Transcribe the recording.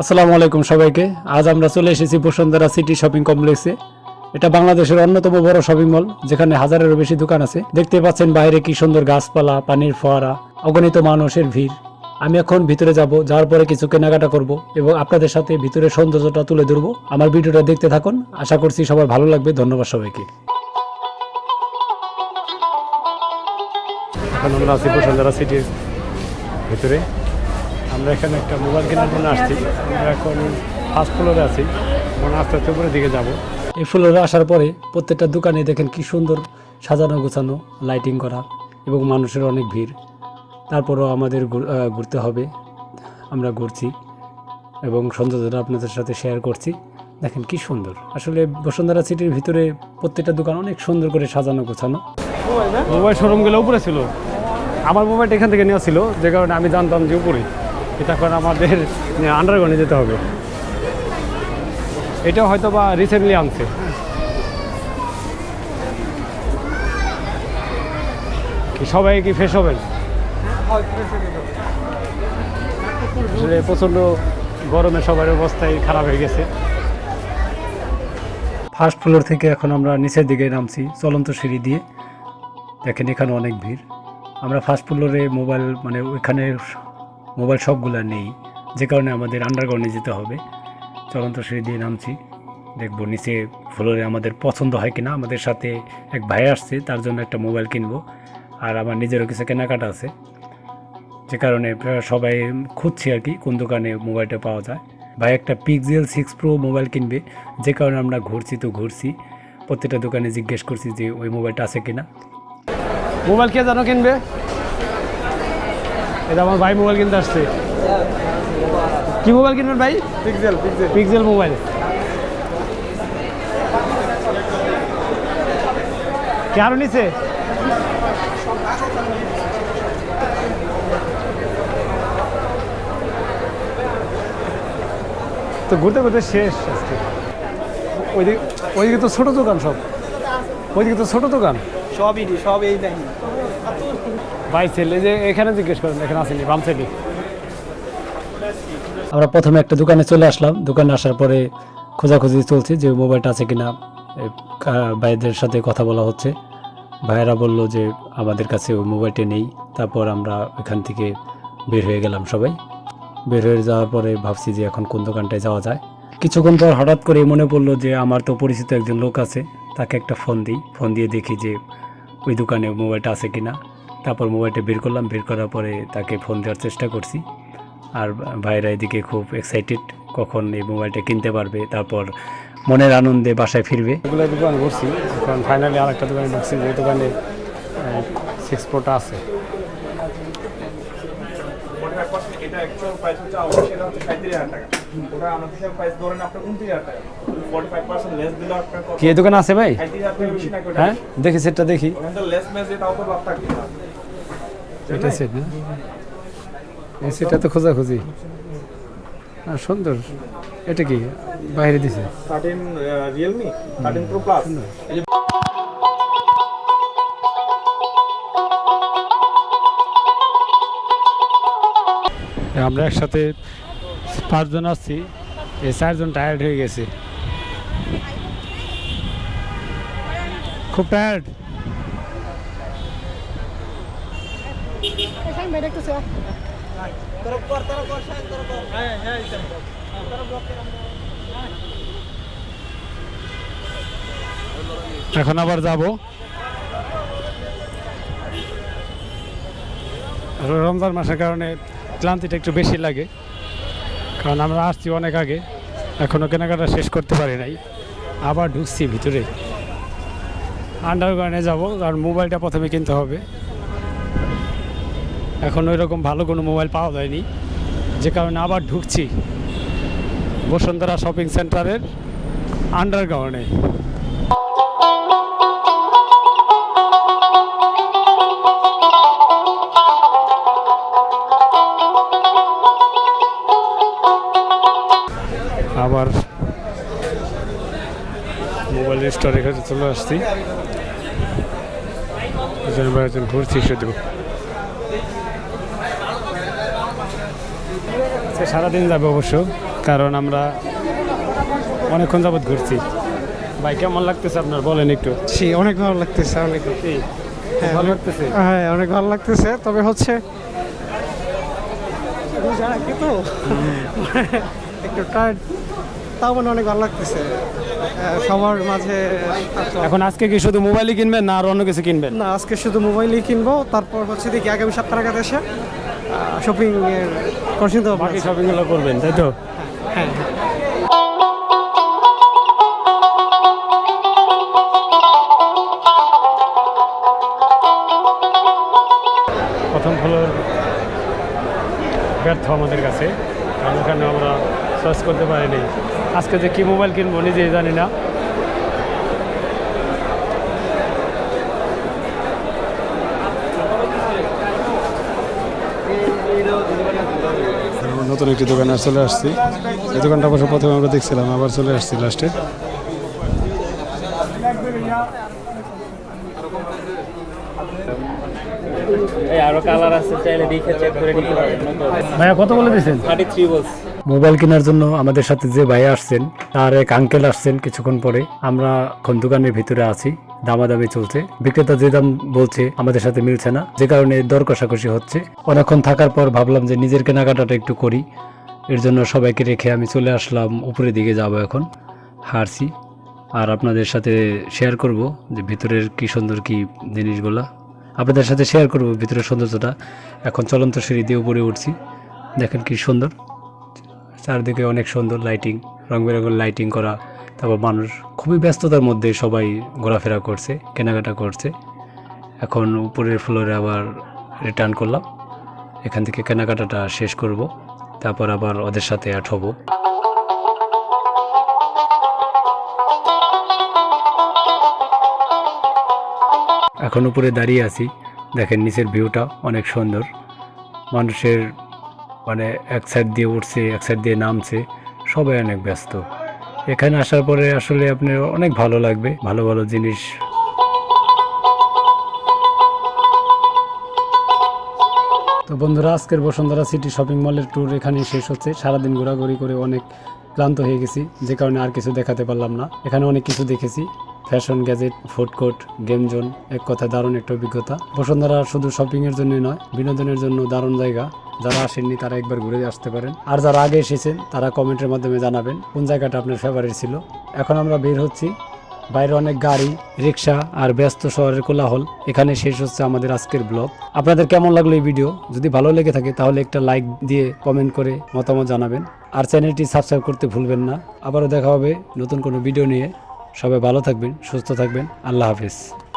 আসসালামু আলাইকুম সবাইকে। আজ আমরা চলে এসেছি বসুন্ধরা সিটি শপিং কমপ্লেক্সে। এটা বাংলাদেশের অন্যতম বড় শপিং মল, যেখানে হাজারেরও বেশি দোকান আছে। দেখতে পাচ্ছেন বাইরে কি সুন্দর গাছপালা, পানির ফোয়ারা, অগণিত মানুষের ভিড়। আমি এখন ভিতরে যাব, যাওয়ার পরে কিছু কেনাকাটা করব এবং আপনাদের সাথে ভিতরের সৌন্দর্যটা তুলে ধরবো। আমার ভিডিওটা দেখতে থাকুন। আশা করছি সবার ভালো লাগবে। ধন্যবাদ সবাইকে। এখন আমরা আছি বসুন্ধরা সিটির ভিতরে। আমরা এখানে একটা মোবাইল কেনার জন্য আসছি। আমরা এখন ফার্স্ট ফ্লোরে আছি। এবং আস্তে আস্তে উপরের দিকে যাব। এই ফ্লোরে আসার পরে প্রত্যেকটা দোকানে দেখেন কি সুন্দর সাজানো গোছানো লাইটিং করা এবং মানুষের অনেক ভিড়। তারপরও আমাদের ঘুরতে হবে। আমরা ঘুরছি এবং সৌন্দর্যটা আপনাদের সাথে শেয়ার করছি। দেখেন কি সুন্দর। আসলে বসুন্ধরা সিটির ভিতরে প্রত্যেকটা দোকান অনেক সুন্দর করে সাজানো গোছানো। মোবাইল শোরুমগুলো উপরে ছিল। আমার মোবাইলটা এখান থেকে নেওয়া ছিল যে কারণে আমি জানতাম যে উপরে। এখন আমাদের আন্ডারগ্রাউন্ডে যেতে হবে। এটা হয়তো বা রিসেন্টলি আনছে সবাই কি ফ্রেশ হবেন? আসলে প্রচণ্ড গরমে সবার অবস্থাই খারাপ হয়ে গেছে। ফার্স্ট ফ্লোর থেকে এখন আমরা নিচের দিকে নামছি, চলন্ত সিঁড়ি দিয়ে। দেখেন এখানে অনেক ভিড়। আমরা ফার্স্ট ফ্লোরে মোবাইল মানে ওইখানে মোবাইল সবগুলো নেই, যে কারণে আমাদের আন্ডারগ্রাউন্ডে যেতে হবে। চলন্ত সিঁড়ি দিয়ে নামছি। দেখব নিচে ফ্লোরে আমাদের পছন্দ হয় কিনা। আমাদের সাথে এক ভাই আসছে, তার জন্য একটা মোবাইল কিনবো। আর আমার নিজেরও কিছু কেনাকাটা আছে। যে কারণে সবাই খুঁজছি আর কি, কোন দোকানে মোবাইলটা পাওয়া যায়। ভাই একটা পিক্সেল সিক্স প্রো মোবাইল কিনবে। যে কারণে আমরা ঘুরছি তো ঘুরছি। প্রত্যেকটা দোকানে জিজ্ঞেস করছি যে ওই মোবাইলটা আছে কিনা। মোবাইল কে জানো কিনবে? এটা আমার ভাই মোবাইল কিনতে আসছে। কি মোবাইল কিনবেন ভাই? পিক্সেল পিক্সেল পিক্সেল মোবাইল কেন নিচে তো ঘুরতে ঘুরতে শেষ আজকে। ওইদিকে ওইদিকে তো ছোট দোকান সব। ওইদিকে তো ছোট দোকান। সবই সব এই দেখি ভাই ছেলে যে এখানে জিজ্ঞেস করেন, এখানে আসেনি বাম সাইডে। আমরা প্রথমে একটা দোকানে চলে আসলাম। দোকানে আসার পরে খোঁজাখুঁজি চলছে যে মোবাইলটা আছে কিনা। ভাইদের সাথে কথা বলা হচ্ছে। ভাইয়েরা বলল যে আমাদের কাছে ওই মোবাইলটা নেই। তারপর আমরা ওইখান থেকে বের হয়ে গেলাম সবাই। বের হয়ে যাওয়ার পরে ভাবছি যে এখন কোন দোকানটায় যাওয়া যায়। কিছুক্ষণ পর হঠাৎ করে মনে পড়ল যে আমার তো পরিচিত একজন লোক আছে। তাকে একটা ফোন দিই। ফোন দিয়ে দেখি যে ওই দোকানে মোবাইলটা আছে কিনা। তারপর মোবাইলটা বের করলাম বের করার পরে তাকে ফোন দেওয়ার চেষ্টা করছি। আর ভাইরা এদিকে খুব এক্সাইটেড কখন এই মোবাইলটা কিনতে পারবে তারপর মনের আনন্দে বাসায় ফিরবে। এগুলো দোকান ঘুরছি এখন ফাইনালি আর একটা দোকানে ঢুকছি যে দোকানে সিক্স প্রোটা আছে। এটা অ্যাকচুয়াল প্রাইস হচ্ছে আমাদের সেটা হচ্ছে সাঁত্রিশ হাজার টাকা। ওটা আনঅফিসিয়াল প্রাইস ধরেন আপনার উনত্রিশ হাজার টাকা। কি এই দোকানে আছে ভাই? হ্যাঁ? দেখি সেটটা দেখি। না। এটা সেট না? এই সেটটা তো খোঁজাখুঁজি। আর সুন্দর। এটা কি? বাইরে দিছে। রিয়েলমি প্রো প্লাস আমরা একসাথে পাঁচজন আসছি এই চারজন টায়ার্ড হয়ে গেছে। খুব টায়ার্ড. এখন আবার যাব রমজান মাসের কারণে ক্লান্তিটা একটু বেশি লাগে, কারণ আমরা আসছি অনেক আগে এখনও কেনাকাটা শেষ করতে পারি নাই, আবার ঢুকছি ভিতরে আন্ডারগ্রাউন্ডে যাব, কারণ মোবাইলটা প্রথমে কিনতে হবে। এখন ওই রকম ভালো কোনো মোবাইল পাওয়া যায়নি। যে কারণে আবার ঢুকছি বসুন্ধরা শপিং সেন্টারের আন্ডারগ্রাউন্ডে আবার মোবাইল স্টোরের কাছে চলে আসছি। একজন বা একজন ঘুরছি শুধু সারাদিন যাবে অবশ্য কারণ আমরা অনেকক্ষণ যাবৎ ঘুরছি। ভাই কেমন লাগতেছে আপনার? বলেন একটু। জি অনেক ভালো লাগতেছে অনেক হ্যাঁ, ভালো লাগতেছে? হ্যাঁ অনেক ভালো লাগতেছে তবে হচ্ছে তো একটু টায়ার্ড তাও মানে অনেক ভালো লাগতেছে। সবার মাঝে এখন আজকে কি শুধু মোবাইলই কিনবেন না আর অন্য কিছু কিনবেন? না আজকে শুধু মোবাইলই কিনবো। তারপর হচ্ছে দেখি আগামী সপ্তাহ নাগাদ এসে শপিং এর করছেন তো বাকি শপিংগুলো করবেন তাই তো? হ্যাঁ প্রথম ফ্লোর ব্যর্থ আমাদের কাছে। কারণ ওখানে আমরা সার্চ করতে পারিনি। আজকে যে কী মোবাইল কিনবো নিজেই জানি না। নতুন একটি দোকানে চলে আসছি। এই দোকানটা অবশ্য প্রথমে আমরা দেখছিলাম আবার চলে আসছি লাস্টে আরও কালার আছে চাইলে দেখে চেক করে নিতে পারেন ভাইয়া কত বলে দিয়েছেন? থার্টি থ্রি বলছে। মোবাইল কেনার জন্য আমাদের সাথে যে ভাই আসছেন, তার এক আঙ্কেল আসছেন কিছুক্ষণ পরে। আমরা এখন দোকানের ভিতরে আছি, দামাদামি চলছে। বিক্রেতা যে দাম বলছে আমাদের সাথে মিলছে না, যে কারণে দর কষাকষি হচ্ছে। অনেকক্ষণ থাকার পর ভাবলাম যে নিজের কেনাকাটাটা একটু করি। এর জন্য সবাইকে রেখে আমি চলে আসলাম, উপরের দিকে যাব এখন হারছি আর আপনাদের সাথে শেয়ার করব যে ভিতরের কি সুন্দর কি জিনিসগুলা। আপনাদের সাথে শেয়ার করব ভিতরের সৌন্দর্যটা। এখন চলন্ত সিঁড়ি দিয়ে উপরে উঠছি। দেখেন কি সুন্দর। চারদিকে অনেক সুন্দর লাইটিং রং বেরঙের লাইটিং করা, তারপর মানুষ খুবই ব্যস্ততার মধ্যে সবাই ঘোরাফেরা করছে, কেনাকাটা করছে। এখন উপরের ফ্লোরে আবার রিটার্ন করলাম। এখান থেকে কেনাকাটাটা শেষ করব, তারপর আবার ওদের সাথে অ্যাড হব। এখন উপরে দাঁড়িয়ে আছি, দেখেন নিচের ভিউটা অনেক সুন্দর। মানুষের মানে এক সাইড দিয়ে উঠছে, এক সাইড দিয়ে নামছে, সবাই অনেক ব্যস্ত। এখানে আসার পরে আসলে আপনার অনেক ভালো লাগবে, ভালো ভালো জিনিস। তো বন্ধুরা, আজকের বসুন্ধরা সিটি শপিং মলের ট্যুর এখানেই শেষ হচ্ছে। সারাদিন ঘোরাঘুরি করে অনেক ক্লান্ত হয়ে গেছি, যে কারণে আর কিছু দেখাতে পারলাম না। এখানে অনেক কিছু দেখেছি fashion gadget food court game zone এক কথা দারুণ একটা অভিজ্ঞতা। বসুন্ধরা শুধু শপিং এর জন্যই নয়, বিনোদনের জন্য দারুণ জায়গা। যারা আসেননি তারা একবার ঘুরে আসতে পারেন। আর যারা আগে এসেছেন, তারা কমেন্টের মাধ্যমে জানাবেন কোন জায়গাটা আপনার ফেভারিট ছিল। এখন আমরা বের হচ্ছি। বাইরে অনেক গাড়ি, রিক্সা আর ব্যস্ত শহরের কোলাহল। এখানে শেষ হচ্ছে আমাদের আজকের ব্লগ। আপনাদের কেমন লাগল এই ভিডিও? যদি ভালো লেগে থাকে, তাহলে একটা লাইক দিয়ে কমেন্ট করে মতামত জানাবেন। আর চ্যানেলটি সাবস্ক্রাইব করতে ভুলবেন না। আবারও দেখা হবে নতুন কোনো ভিডিও নিয়ে। সবাই ভালো থাকবেন, সুস্থ থাকবেন। আল্লাহ হাফিজ।